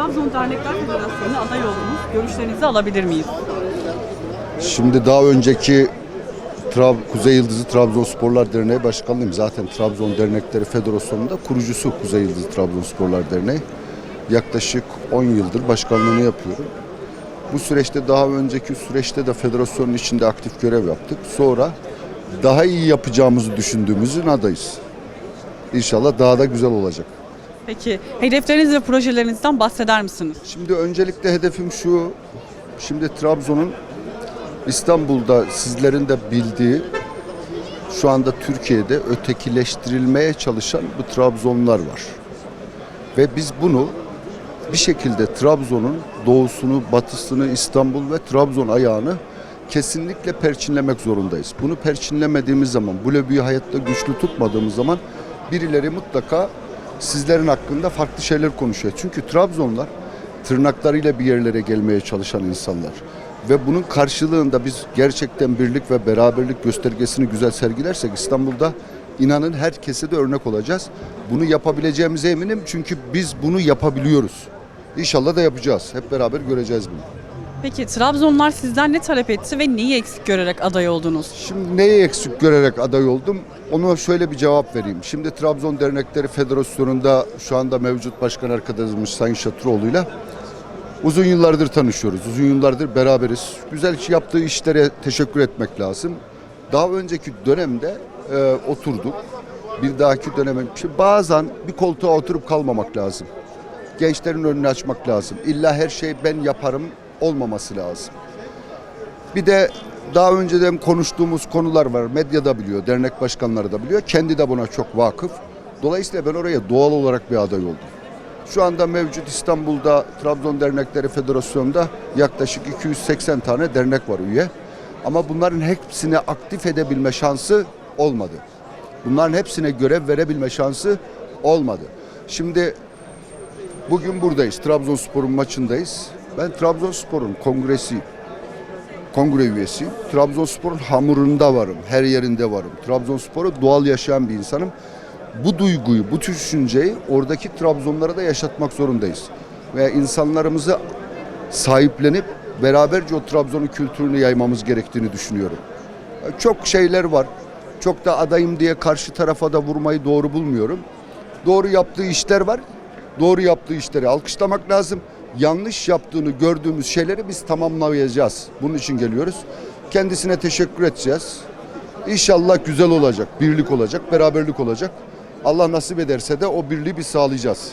Trabzon Dernekler Federasyonu'na aday oldunuz. Görüşlerinizi alabilir miyiz? Şimdi daha önceki Trab Kuzey Yıldızı Trabzonsporlar Derneği başkanlığıyım. Zaten Trabzon Dernekleri Federasyonu'nda kurucusu Kuzey Yıldızı Trabzonsporlar Derneği. Yaklaşık 10 yıldır başkanlığını yapıyorum. Bu süreçte daha önceki süreçte de federasyonun içinde aktif görev yaptık. Sonra daha iyi yapacağımızı düşündüğümüzün adayız. İnşallah daha da güzel olacak. Peki hedefleriniz ve projelerinizden bahseder misiniz? Şimdi öncelikle hedefim şu. Şimdi Trabzon'un İstanbul'da sizlerin de bildiği şu anda Türkiye'de ötekileştirilmeye çalışan bu Trabzonlar var. Ve biz bunu bir şekilde Trabzon'un doğusunu, batısını, İstanbul ve Trabzon ayağını kesinlikle perçinlemek zorundayız. Bunu perçinlemediğimiz zaman, bu lobiyi hayatta güçlü tutmadığımız zaman birileri mutlaka sizlerin hakkında farklı şeyler konuşuyor. Çünkü Trabzonlar tırnaklarıyla bir yerlere gelmeye çalışan insanlar. Ve bunun karşılığında biz gerçekten birlik ve beraberlik göstergesini güzel sergilersek İstanbul'da inanın herkese de örnek olacağız. Bunu yapabileceğimize eminim çünkü biz bunu yapabiliyoruz. İnşallah da yapacağız. Hep beraber göreceğiz bunu. Peki Trabzonlar sizden ne talep etti ve neyi eksik görerek aday oldunuz? Şimdi neyi eksik görerek aday oldum? Ona şöyle bir cevap vereyim. Şimdi Trabzon Dernekleri Federasyonu'nda şu anda mevcut başkan arkadaşımız Sayın Şatıroğlu'yla uzun yıllardır tanışıyoruz. Uzun yıllardır beraberiz. Güzel yaptığı işlere teşekkür etmek lazım. Daha önceki dönemde e, oturduk. Bir dahaki döneme bazen bir koltuğa oturup kalmamak lazım. Gençlerin önünü açmak lazım. İlla her şey ben yaparım olmaması lazım. Bir de daha önceden konuştuğumuz konular var. Medyada biliyor, dernek başkanları da biliyor. Kendi de buna çok vakıf. Dolayısıyla ben oraya doğal olarak bir aday oldum. Şu anda mevcut İstanbul'da Trabzon Dernekleri Federasyonu'nda yaklaşık 280 tane dernek var üye. Ama bunların hepsini aktif edebilme şansı olmadı. Bunların hepsine görev verebilme şansı olmadı. Şimdi bugün buradayız. Trabzonspor'un maçındayız. Ben Trabzonspor'un kongresi kongre üyesiyim. Trabzonspor'un hamurunda varım, her yerinde varım. Trabzonspor'u doğal yaşayan bir insanım. Bu duyguyu, bu düşünceyi oradaki Trabzonlara da yaşatmak zorundayız. Ve insanlarımızı sahiplenip beraberce o Trabzon'un kültürünü yaymamız gerektiğini düşünüyorum. Çok şeyler var. Çok da adayım diye karşı tarafa da vurmayı doğru bulmuyorum. Doğru yaptığı işler var. Doğru yaptığı işleri alkışlamak lazım. Yanlış yaptığını gördüğümüz şeyleri biz tamamlayacağız. Bunun için geliyoruz. Kendisine teşekkür edeceğiz. İnşallah güzel olacak, birlik olacak, beraberlik olacak. Allah nasip ederse de o birliği biz sağlayacağız.